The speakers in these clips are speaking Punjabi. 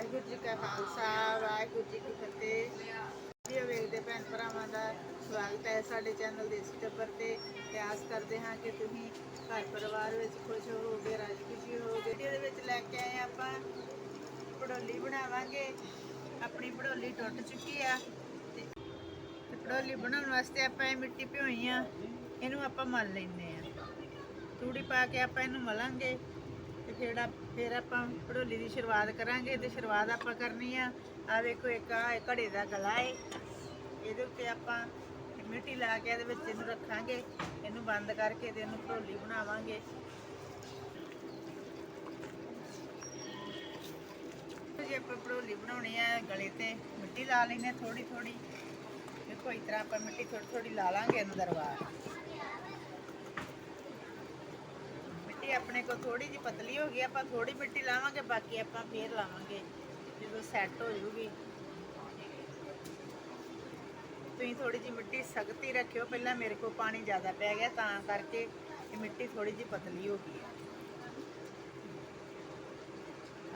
ਵਾਹਿਗੁਰੂ ਜੀ ਕਾ ਖਾਲਸਾ, ਵਾਹਿਗੁਰੂ ਜੀ ਕੀ ਫਤਿਹ। ਵੀਡੀਓ ਵੇਖਦੇ ਭੈਣ ਭਰਾਵਾਂ ਦਾ ਸਵਾਗਤ ਹੈ ਸਾਡੇ ਚੈਨਲ ਦੇਸੀ ਟੱਬਰ ਤੇ। ਆਸ ਕਰਦੇ ਹਾਂ ਕਿ ਤੁਸੀਂ ਘਰ ਪਰਿਵਾਰ ਵਿੱਚ ਖੁਸ਼ ਹੋਵੋਗੇ ਰਾਜੀ ਖੁਸ਼ੀ ਹੋਵੋਗੇ। ਵੀਡੀਓ ਦੇ ਵਿੱਚ ਲੈ ਕੇ ਆਏ ਆਪਾਂ ਪੜੋਲੀ ਬਣਾਵਾਂਗੇ। ਆਪਣੀ ਪੜੋਲੀ ਟੁੱਟ ਚੁੱਕੀ ਆ। ਤੇ ਪੜੋਲੀ ਬਣਾਉਣ ਵਾਸਤੇ ਆਪਾਂ ਇਹ ਮਿੱਟੀ ਭਿਓਈ ਆ। ਇਹਨੂੰ ਆਪਾਂ ਮਲ ਲੈਂਦੇ ਆ। ਤੂੜੀ ਪਾ ਕੇ ਆਪਾਂ ਇਹਨੂੰ ਮਲਾਂਗੇ। ਜਿਹੜਾ ਫਿਰ ਫਿਰ ਆਪਾਂ ਪੜੋਲੀ ਦੀ ਸ਼ੁਰੂਆਤ ਕਰਾਂਗੇ ਤੇ ਸ਼ੁਰੂਆਤ ਆਪਾਂ ਕਰਨੀ ਆ। ਆ ਵੇਖੋ ਇੱਕ ਆ ਘੜੇ ਦਾ ਗਲਾ ਏ। ਇਹਦੇ ਉੱਤੇ ਆਪਾਂ ਮਿੱਟੀ ਲਾ ਕੇ ਇਹਦੇ ਵਿੱਚ ਇਹਨੂੰ ਰੱਖਾਂਗੇ। ਇਹਨੂੰ ਬੰਦ ਕਰਕੇ ਤੇ ਇਹਨੂੰ ਪੜੋਲੀ ਬਣਾਵਾਂਗੇ। ਜੇ ਆਪਾਂ ਪੜੋਲੀ ਬਣਾਉਣੀ ਆ ਗਲੇ ਤੇ, ਮਿੱਟੀ ਲਾ ਲੈਨੇ ਥੋੜੀ ਥੋੜੀ ਦੇਖੋ ਇਸ ਤਰ੍ਹਾਂ ਆਪਾਂ ਮਿੱਟੀ ਥੋੜੀ ਥੋੜੀ ਲਾ ਲਾਂਗੇ ਅੰਦਰ ਬਾਹਰ ਮਿੱਟੀ ਆਪਣੇ ਕੋਲ ਥੋੜੀ ਜਿਹੀ ਪਤਲੀ ਹੋ ਗਈ, ਆਪਾਂ ਥੋੜੀ ਮਿੱਟੀ ਲਾਵਾਂਗੇ, ਬਾਕੀ ਆਪਾਂ ਫੇਰ ਲਾਵਾਂਗੇ, ਜਦੋਂ ਸੈੱਟ ਹੋ ਜਾਊਗੀ। ਤੁਸੀਂ ਥੋੜੀ ਜਿਹੀ ਮਿੱਟੀ ਸਖਤੀ ਰੱਖਿਓ, ਪਹਿਲਾਂ ਮੇਰੇ ਕੋਲ ਪਾਣੀ ਜ਼ਿਆਦਾ ਪੈ ਗਿਆ, ਤਾਂ ਕਰਕੇ ਇਹ ਮਿੱਟੀ ਥੋੜੀ ਜਿਹੀ ਪਤਲੀ ਹੋ ਗਈ ਹੈ।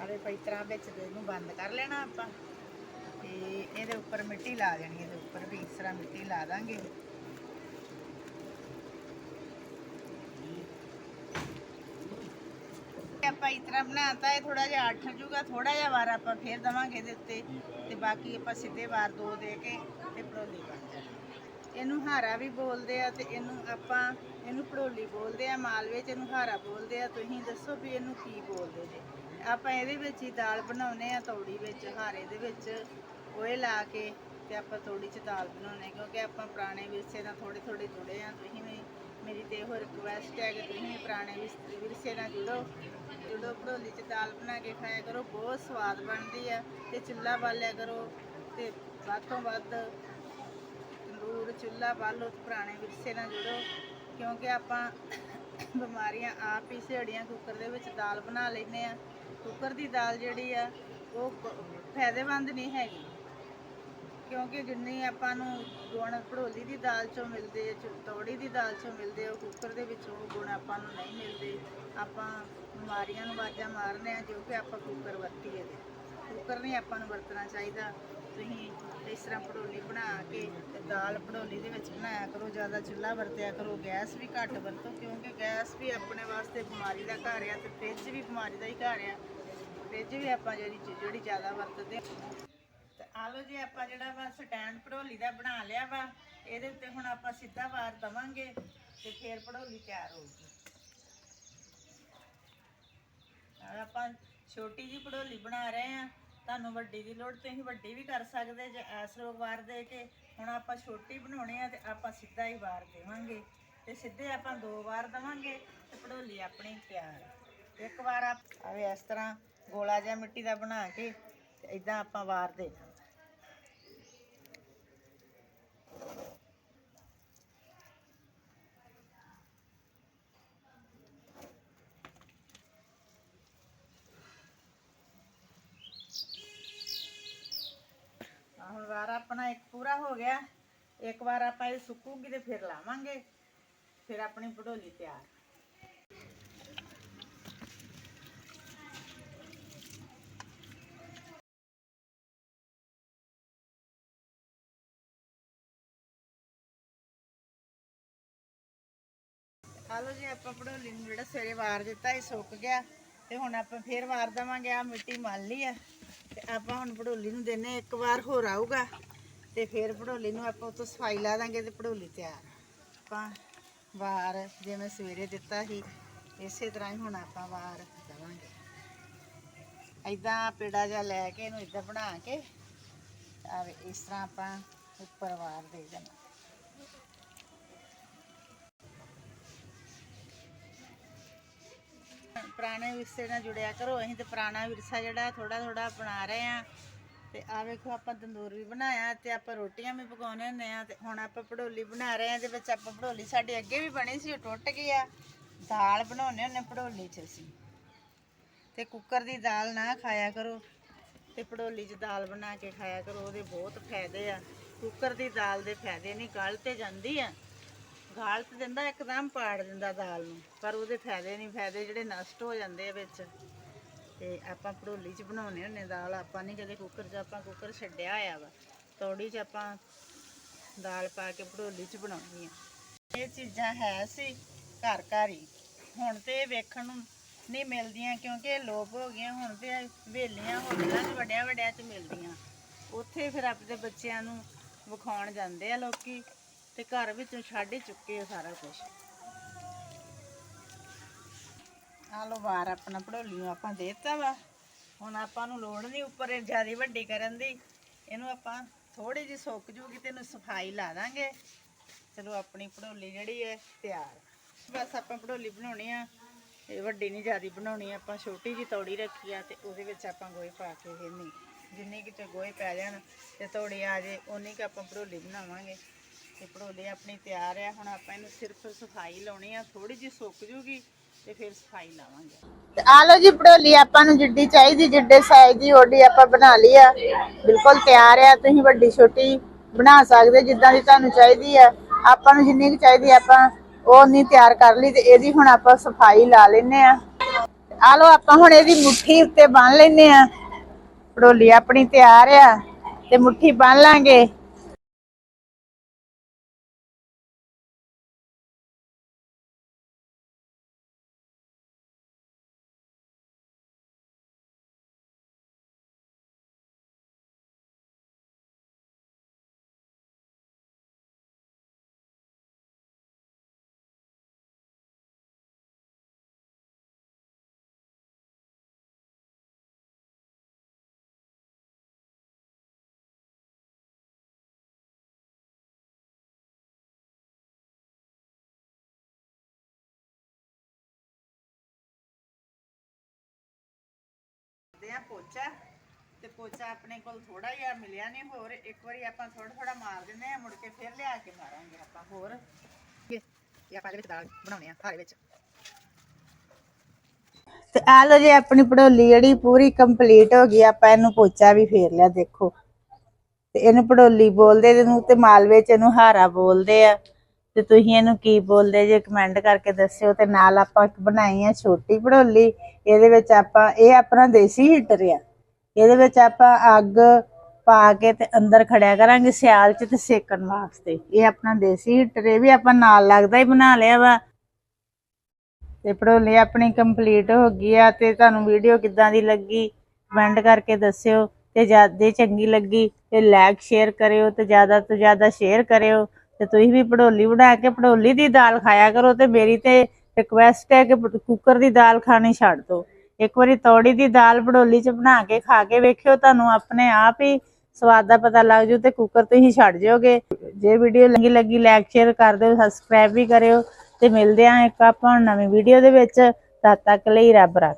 ਆਵੇ ਪਈ ਤਰ੍ਹਾਂ ਵਿੱਚ ਤੇ ਇਹਨੂੰ ਬੰਦ ਕਰ ਲੈਣਾ ਆਪਾਂ, ਤੇ ਇਹਦੇ ਉੱਪਰ ਮਿੱਟੀ ਲਾ ਦੇਣੀ ਇਹਦੇ ਉੱਪਰ ਵੀ ਇਸ ਤਰ੍ਹਾਂ ਮਿੱਟੀ ਲਾ ਦਾਂਗੇ ਆਪਾਂ ਇਸ ਤਰ੍ਹਾਂ ਬਣਾਤਾ ਇਹ ਥੋੜਾ ਜਿਹਾ ਅੱਠ ਜੂਗਾ ਥੋੜਾ ਜਿਹਾ ਵਾਰ ਆਪਾਂ ਫੇਰ ਦਵਾਂਗੇ ਇਹਦੇ ਉੱਤੇ ਤੇ ਬਾਕੀ ਆਪਾਂ ਸਿੱਧੇ ਵਾਰ ਦੋ ਦੇ ਕੇ ਤੇ ਪੜੋਲੀ ਬਣ ਜਾਣੀ। ਇਹਨੂੰ ਹਾਰਾ ਵੀ ਬੋਲਦੇ ਆ ਤੇ ਇਹਨੂੰ ਆਪਾਂ, ਇਹਨੂੰ ਪੜੋਲੀ ਬੋਲਦੇ ਆ ਮਾਲਵੇ ਚ ਇਹਨੂੰ ਹਾਰਾ ਬੋਲਦੇ ਆ। ਤੁਸੀਂ ਦੱਸੋ ਵੀ ਇਹਨੂੰ ਕੀ ਬੋਲਦੇ ਜੇ? ਆਪਾਂ ਇਹਦੇ ਵਿੱਚ ਹੀ ਦਾਲ ਬਣਾਉਨੇ ਆ ਤੌੜੀ ਵਿੱਚ, ਹਾਰੇ ਦੇ ਵਿੱਚ ਓਏ ਲਾ ਕੇ ਤੇ ਆਪਾਂ ਤੌੜੀ ਚ ਦਾਲ ਬਣਾਉਨੇ ਕਿਉਂਕਿ ਆਪਾਂ ਪੁਰਾਣੇ ਵਿਰਸੇ ਨਾਲ ਥੋੜੇ ਥੋੜੇ ਜੁੜੇ ਆ। ਤੁਸੀਂ ਵੀ, ਮੇਰੀ ਤੇ ਇਹੋ ਰਿਕੁਐਸਟ ਹੈ ਕਿ ਤੁਸੀਂ ਪੁਰਾਣੇ ਵਿਰਸ- ਵਿਰਸੇ ਨਾਲ ਜੁੜੋ। ਜੁੜੋ ਭੜੋਲੀ ਚ ਦਾਲ ਬਣਾ ਕੇ ਖਾਇਆ ਕਰੋ, ਬਹੁਤ ਸਵਾਦ ਬਣਦੀ ਆ ਤੇ ਚੁੱਲ੍ਹਾ ਬਾਲਿਆ ਕਰੋ ਤੇ ਵੱਧ ਤੋਂ ਵੱਧ ਤੰਦੂਰ, ਚੁੱਲ੍ਹਾ ਬਾਲੋ ਪੁਰਾਣੇ ਵਿਰਸੇ ਨਾਲ ਜੁੜੋ, ਕਿਉਂਕਿ ਆਪਾਂ ਬਿਮਾਰੀਆਂ ਆਪ ਹੀ ਸਿਹੜੀਆਂ ਕੁੱਕਰ ਦੇ ਵਿੱਚ ਦਾਲ ਬਣਾ ਲੈਂਦੇ ਆ। ਕੁੱਕਰ ਦੀ ਦਾਲ ਜਿਹੜੀ ਆ, ਉਹ ਫਾਇਦੇਮੰਦ ਨਹੀਂ ਹੈਗੀ। ਕਿਉਂਕਿ ਜਿੰਨੀ ਆਪਾਂ ਨੂੰ ਗੁਣ ਭੜੋਲੀ ਦੀ ਦਾਲ ਚੋਂ ਮਿਲਦੇ ਆ ਤੌੜੀ ਦੀ ਦਾਲ ਚੋਂ ਮਿਲਦੇ ਆ, ਉਹ ਕੁੱਕਰ ਦੇ ਵਿੱਚ ਉਹ ਗੁਣ ਆਪਾਂ ਨੂੰ ਨਹੀਂ ਮਿਲਦੇ। ਆਪਾਂ ਬਿਮਾਰੀਆਂ ਨੂੰ ਵਾਜਾਂ ਮਾਰਨੇ ਆ, ਜੋ ਕਿ ਆਪਾਂ ਕੁੱਕਰ ਵਰਤੀਏ ਦੇ ਕੁੱਕਰ ਨਹੀਂ ਆਪਾਂ ਨੂੰ ਵਰਤਣਾ ਚਾਹੀਦਾ। ਤੁਸੀਂ ਇਸ ਤਰ੍ਹਾਂ ਭੜੋਲੀ ਬਣਾ ਕੇ ਤੇ ਦਾਲ ਭੜੋਲੀ ਦੇ ਵਿੱਚ ਬਣਾਇਆ ਕਰੋ, ਜ਼ਿਆਦਾ ਚੁੱਲ੍ਹਾ ਵਰਤਿਆ ਕਰੋ, ਗੈਸ ਵੀ ਘੱਟ ਵਰਤੋ, ਕਿਉਂਕਿ ਗੈਸ ਵੀ ਆਪਣੇ ਵਾਸਤੇ ਬਿਮਾਰੀ ਦਾ ਘਰ ਆ ਤੇ ਫ੍ਰਿਜ ਵੀ ਬਿਮਾਰੀ ਦਾ ਹੀ ਘਰ ਆ। ਫ੍ਰਿਜ ਵੀ ਆਪਾਂ ਜਿਹੜੀ ਜਿਹੜੀ ਜ਼ਿਆਦਾ ਵਰਤਦੇ ਆ ਤੇ ਲਓ ਜੀ, ਆਪਾਂ ਜਿਹੜਾ ਵਾ ਸਟੈਂਡ ਪੜੋਲੀ ਦਾ ਬਣਾ ਲਿਆ ਵਾ, ਇਹਦੇ ਉੱਤੇ ਹੁਣ ਆਪਾਂ ਸਿੱਧਾ ਵਾਰ ਦਵਾਂਗੇ ਤੇ ਫੇਰ ਪੜੋਲੀ ਤਿਆਰ ਹੋਊਗੀ। ਆਹ ਆਪਾਂ ਛੋਟੀ ਜੀ ਪੜੋਲੀ ਬਣਾ ਰਹੇ ਆ ਤੁਹਾਨੂੰ ਵੱਡੀ ਦੀ ਲੋੜ ਤੇ ਅਸੀਂ ਵੱਡੀ ਵੀ ਕਰ ਸਕਦੇ ਜੇ ਐਸ ਐਸਰੋ ਵਾਰ ਦੇ ਕੇ। ਹੁਣ ਆਪਾਂ ਛੋਟੀ ਬਣਾਉਣੀ ਆ ਤੇ ਆਪਾਂ ਸਿੱਧਾ ਹੀ ਵਾਰ ਦੇਵਾਂਗੇ। ਤੇ ਸਿੱਧੇ ਆਪਾਂ ਦੋ ਵਾਰ ਦਵਾਂਗੇ ਤੇ ਪੜੋਲੀ ਆਪਣੀ ਤਿਆਰ। ਇੱਕ ਵਾਰ ਆਪ ਆਵੇ ਇਸ ਤਰ੍ਹਾਂ ਗੋਲਾ ਜਿਹਾ ਮਿੱਟੀ ਦਾ ਬਣਾ ਕੇ ਤੇ ਇਦਾਂ ਆਪਾਂ ਵਾਰ ਦੇਣਾ ਆਹ ਹੁਣ ਵਾਰ ਆਪਣਾ ਇੱਕ ਪੂਰਾ ਹੋ ਗਿਆ, ਇੱਕ ਵਾਰ ਆਪਾਂ ਇਹ ਸੁੱਕੂਗੀ ਤੇ ਫਿਰ ਲਾਵਾਂਗੇ, ਫਿਰ ਆਪਣੀ ਭੜੋਲੀ ਤਿਆਰ। ਆ ਜੀ, ਆਪਾਂ ਪੜੋਲੀ ਨੂੰ ਜਿਹੜਾ ਸਵੇਰੇ ਵਾਰ ਦਿੱਤਾ, ਇਹ ਸੁੱਕ ਗਿਆ, ਤੇ ਹੁਣ ਆਪਾਂ ਫੇਰ ਵਾਰ ਦਵਾਂਗੇ ਆ ਮਿੱਟੀ ਮਲ ਲਈ ਆ। ਤੇ ਆਪਾਂ ਹੁਣ ਭੜੋਲੀ ਨੂੰ ਦਿੰਨੇ ਇੱਕ ਵਾਰ ਹੋਰ ਆਊਗਾ ਤੇ ਫਿਰ ਭੜੋਲੀ ਨੂੰ ਆਪਾਂ ਉਤੋਂ ਸਫ਼ਾਈ ਲਾ ਦਾਂਗੇ ਤੇ ਭੜੋਲੀ ਤਿਆਰ ਆਪਾਂ ਵਾਰ ਜਿਵੇਂ ਸਵੇਰੇ ਦਿੱਤਾ ਸੀ, ਇਸੇ ਤਰ੍ਹਾਂ ਹੀ ਹੁਣ ਆਪਾਂ ਵਾਰ ਦਵਾਂਗੇ। ਐਦਾਂ ਪੇੜਾ ਜਿਹਾ ਲੈ ਕੇ ਇਹਨੂੰ ਇਦਾਂ ਬਣਾ ਕੇ ਆਵੇ ਇਸ ਤਰ੍ਹਾਂ ਆਪਾਂ ਉੱਪਰ ਵਾਰ ਦੇ ਦੇਣਾ। ਪੁਰਾਣੇ ਵਿਰਸੇ ਨਾਲ ਜੁੜਿਆ ਕਰੋ। ਅਸੀਂ ਤੇ ਪੁਰਾਣਾ ਵਿਰਸਾ ਜਿਹੜਾ ਥੋੜਾ ਥੋੜਾ ਅਪਣਾ ਰਹੇ ਆ ਤੇ ਆ ਵੇਖੋ, ਆਪਾਂ ਤੰਦੂਰ ਵੀ ਬਣਾਇਆ ਤੇ ਆਪਾਂ ਰੋਟੀਆਂ ਵੀ ਪਕਾਉਣੇ ਹੁੰਦੇ ਆ ਤੇ ਹੁਣ ਆਪਾਂ ਪੜੋਲੀ ਬਣਾ ਰਹੇ ਆ ਇਹਦੇ ਵਿੱਚ ਆਪਾਂ ਪੜੋਲੀ ਸਾਡੇ ਅੱਗੇ ਵੀ ਬਣੀ ਸੀ, ਉਹ ਟੁੱਟ ਗਈ ਆ। ਦਾਲ ਬਣਾਉਣੇ ਹੁੰਦੇ ਪੜੋਲੀ 'ਚ ਅਸੀਂ। ਤੇ ਕੁੱਕਰ ਦੀ ਦਾਲ ਨਾ ਖਾਇਆ ਕਰੋ ਤੇ ਪੜੋਲੀ 'ਚ ਦਾਲ ਬਣਾ ਕੇ ਖਾਇਆ ਕਰੋ, ਉਹਦੇ ਬਹੁਤ ਫਾਇਦੇ ਆ। ਕੁੱਕਰ ਦੀ ਦਾਲ ਦੇ ਫਾਇਦੇ ਨਹੀਂ ਗਲ ਤੇ ਜਾਂਦੀ ਆ। ਗਾਲ ਤੇ ਦਿੰਦਾ, ਇੱਕਦਮ ਪਾੜ ਦਿੰਦਾ ਦਾਲ ਨੂੰ। ਪਰ ਉਹਦੇ ਫਾਇਦੇ ਨਹੀਂ, ਫਾਇਦੇ ਜਿਹੜੇ ਨਸ਼ਟ ਹੋ ਜਾਂਦੇ ਆ ਵਿੱਚ। ਤੇ ਆਪਾਂ ਭੜੋਲੀ 'ਚ ਬਣਾਉਣੇ ਹੁੰਨੇ ਦਾਲ। ਆਪਾਂ ਨਹੀਂ ਕਦੇ ਕੁੱਕਰ 'ਚ, ਆਪਾਂ ਕੁੱਕਰ ਛੱਡਿਆ ਹੋਇਆ ਵਾ। ਤੌੜੀ 'ਚ ਆਪਾਂ ਦਾਲ ਪਾ ਕੇ ਭੜੋਲੀ 'ਚ ਬਣਾਉਣੀ ਆ ਇਹ ਚੀਜ਼ਾਂ ਹੈ ਸੀ ਘਰ ਘਰ ਹੀ। ਹੁਣ ਤੇ ਇਹ ਵੇਖਣ ਨੂੰ ਨਹੀਂ ਮਿਲਦੀਆਂ ਕਿਉਂਕਿ ਲੋਪ ਹੋ ਗਈਆਂ। ਹੁਣ ਤੇ ਵੇਲੀਆਂ ਹੋਟਲਾਂ 'ਚ ਵੱਡਿਆਂ ਵੱਡਿਆਂ 'ਚ ਮਿਲਦੀਆਂ। ਉੱਥੇ ਫਿਰ ਆਪਣੇ ਬੱਚਿਆਂ ਨੂੰ ਵਿਖਾਉਣ ਜਾਂਦੇ ਆ ਲੋਕੀ। ਤੇ ਘਰ ਵਿੱਚੋਂ ਛੱਡ ਹੀ ਚੁੱਕੇ ਆ ਸਾਰਾ ਕੁਝ ਆ ਲੋ ਵਾਰ ਆਪਣਾ ਭੜੋਲੀ ਨੂੰ ਆਪਾਂ ਦੇਤਾ ਵਾ। ਹੁਣ ਆਪਾਂ ਨੂੰ ਲੋੜ ਨਹੀਂ ਉੱਪਰ ਜ਼ਿਆਦਾ ਵੱਡੀ ਕਰਨ ਦੀ। ਇਹਨੂੰ ਆਪਾਂ ਥੋੜੀ ਜਿਹੀ ਸੁੱਕ ਜੂਗੀ ਤੇ ਇਹਨੂੰ ਸਫ਼ਾਈ ਲਾ ਦਾਂਗੇ। ਚਲੋ ਆਪਣੀ ਪੜੋਲੀ ਜਿਹੜੀ ਹੈ ਤਿਆਰ। ਬਸ ਆਪਾਂ ਪੜੋਲੀ ਬਣਾਉਣੀ ਆ। ਇਹ ਵੱਡੀ ਨਹੀਂ ਜਿਆਦੀ ਬਣਾਉਣੀ, ਆਪਾਂ ਛੋਟੀ ਜਿਹੀ ਤੌੜੀ ਰੱਖੀ ਆ ਤੇ ਉਹਦੇ ਵਿੱਚ ਆਪਾਂ ਗੋਹੇ ਪਾ ਕੇ ਫੇਰਨੀ ਜਿੰਨੀ ਕਿ ਚ ਗੋਹੇ ਪੈ ਜਾਣ ਤੇ ਤੌੜੀ ਆ ਜੇ ਉਨੀ ਕਿ ਆਪਾਂ ਪੜੋਲੀ ਬਣਾਵਾਂਗੇ। ਤੇ ਭੜੋਲੀ ਆਪਣੀ ਤਿਆਰ ਆ। ਹੁਣ ਆਪਾਂ ਇਹਨੂੰ ਸਿਰਫ ਸਫ਼ਾਈ ਲਾਉਣੀ ਆ ਥੋੜੀ ਜਿਹੀ ਸੁੱਕ ਜੂਗੀ ਤੇ ਫਿਰ ਸਫ਼ਾਈ ਲਾਵਾਂਗੇ। ਆ ਲਓ ਜੀ ਭੜੋਲੀ ਆਪਾਂ ਨੂੰ ਜਿੱਡੀ ਚਾਹੀਦੀ, ਜਿੱਡੇ ਸਾਈਜ਼ ਦੀ ਓਡੀ ਆਪਾਂ ਬਣਾ ਲਈ ਆ। ਬਿਲਕੁਲ ਤਿਆਰ ਆ, ਤੁਸੀਂ ਵੱਡੀ ਛੋਟੀ ਬਣਾ ਸਕਦੇ, ਜਿੱਦਾਂ ਦੀ ਤੁਹਾਨੂੰ ਚਾਹੀਦੀ ਆ। ਆਪਾਂ ਨੂੰ ਜਿੰਨੀ ਕੁ ਚਾਹੀਦੀ ਆਪਾਂ ਉਹ ਨਹੀਂ ਤਿਆਰ ਕਰ ਲਈ ਤੇ ਇਹਦੀ ਹੁਣ ਆਪਾਂ ਸਫ਼ਾਈ ਲਾ ਲੈਨੇ ਆ। ਆ ਲਓ, ਆਪਾਂ ਹੁਣ ਇਹਦੀ ਮੁੱਠੀ ਉੱਤੇ ਬੰਨ ਲੈਨੇ ਆ। ਪੜੋਲੀ ਆਪਣੀ ਤਿਆਰ ਆ ਤੇ ਮੁੱਠੀ ਬੰਨ ਲਾਂਗੇ। ਕਰਦੇ ਆ ਪੋਚਾ। ਤੇ ਪੋਚਾ ਆਪਣੇ ਕੋਲ ਥੋੜਾ ਜਿਹਾ ਮਿਲਿਆ ਨਹੀਂ ਹੋਰ ਇੱਕ ਵਾਰੀ ਆਪਾਂ ਥੋੜਾ ਥੋੜਾ ਮਾਰ ਦਿੰਦੇ ਆ, ਮੁੜ ਕੇ ਫਿਰ ਲਿਆ ਕੇ ਮਾਰਾਂਗੇ ਆਪਾਂ, ਹੋਰ। ਇਹ ਆਪਾਂ ਇਹਦੇ ਵਿੱਚ ਦਾਲ ਬਣਾਉਣੇ ਆ ਘਰ ਵਿੱਚ। ਤੇ ਆ ਲੋ ਜੀ, ਆਪਣੀ ਪੜੋਲੀ ਜਿਹੜੀ ਪੂਰੀ ਕੰਪਲੀਟ ਹੋ ਗਈ, ਆਪਾਂ ਇਹਨੂੰ ਪੋਚਾ ਵੀ ਫੇਰ ਲਿਆ, ਦੇਖੋ। ਤੇ ਇਹਨੂੰ ਪੜੋਲੀ ਬੋਲਦੇ ਇਹਨੂੰ ਤੇ ਮਾਲਵੇ ਚ ਇਹਨੂੰ ਹਾਰਾ ਬੋਲਦੇ ਆ। ਤੇ ਤੁਸੀਂ ਇਹਨੂੰ ਕੀ ਬੋਲਦੇ ਜੇ ਕਮੈਂਟ ਕਰਕੇ ਦੱਸਿਓ ਤੇ ਨਾਲ ਆਪਾਂ ਇੱਕ ਬਣਾਈ ਆ ਛੋਟੀ ਪੜੋਲੀ ਇਹਦੇ ਵਿੱਚ ਆਪਾਂ, ਇਹ ਆਪਣਾ ਦੇਸੀ ਹੀਟਰ ਆ ਇਹਦੇ ਵਿੱਚ ਆਪਾਂ ਅੱਗ ਪਾ ਕੇ ਤੇ ਅੰਦਰ ਖੜਿਆ ਕਰਾਂਗੇ ਸਿਆਲ ਚ ਤੇ ਸੇਕਣ ਵਾਸਤੇ। ਇਹ ਆਪਣਾ ਦੇਸੀ ਹੀਟਰ ਇਹ ਵੀ ਆਪਾਂ ਨਾਲ ਲੱਗਦਾ ਹੀ ਬਣਾ ਲਿਆ ਵਾ। ਤੇ ਪੜੋਲੀ ਆਪਣੀ ਕੰਪਲੀਟ ਹੋ ਗਈ ਆ ਤੇ ਤੁਹਾਨੂੰ ਵੀਡੀਓ ਕਿੱਦਾਂ ਦੀ ਲੱਗੀ ਕਮੈਂਟ ਕਰਕੇ ਦੱਸਿਓ। ਤੇ ਜ਼ਿਆਦਾ ਚੰਗੀ ਲੱਗੀ ਤੇ ਲਾਈਕ ਸ਼ੇਅਰ ਕਰਿਓ ਤੇ ਜ਼ਿਆਦਾ ਤੋਂ ਜ਼ਿਆਦਾ ਸ਼ੇਅਰ ਕਰਿਓ। ਤੇ ਤੁਸੀਂ ਵੀ ਪੜੋਲੀ ਬਣਾ ਕੇ ਪੜੋਲੀ ਦੀ ਦਾਲ ਖਾਇਆ ਕਰੋ ਤੇ ਮੇਰੀ ਤੇ ਰਿਕਵੈਸਟ ਹੈ ਕਿ ਕੁੱਕਰ ਦੀ ਦਾਲ ਖਾਣੀ ਛੱਡ ਦਿਓ। ਇੱਕ ਵਾਰੀ ਤੌੜੀ ਦੀ ਦਾਲ ਪੜੋਲੀ ਚ ਬਣਾ ਕੇ ਖਾ ਕੇ ਵੇਖਿਓ, ਤੁਹਾਨੂੰ ਆਪਣੇ ਆਪ ਹੀ ਸਵਾਦ ਦਾ ਪਤਾ ਲੱਗ ਜੂ ਤੇ ਕੁੱਕਰ ਤੁਸੀਂ ਛੱਡ ਜਿਓਗੇ। ਜੇ ਵੀਡੀਓ ਲੱਗੀ ਲੱਗੀ ਲਾਈਕ ਸ਼ੇਅਰ ਕਰ ਦਿਓ ਸਬਸਕ੍ਰਾਈਬ ਵੀ ਕਰਿਓ ਤੇ ਮਿਲਦੇ ਆਂ ਇੱਕ ਆਪਾਂ ਹੁਣ ਨਵੀਂ ਵੀਡੀਓ ਦੇ ਵਿੱਚ। ਤਦ ਤੱਕ ਲਈ ਰੱਬ ਰੱਖ।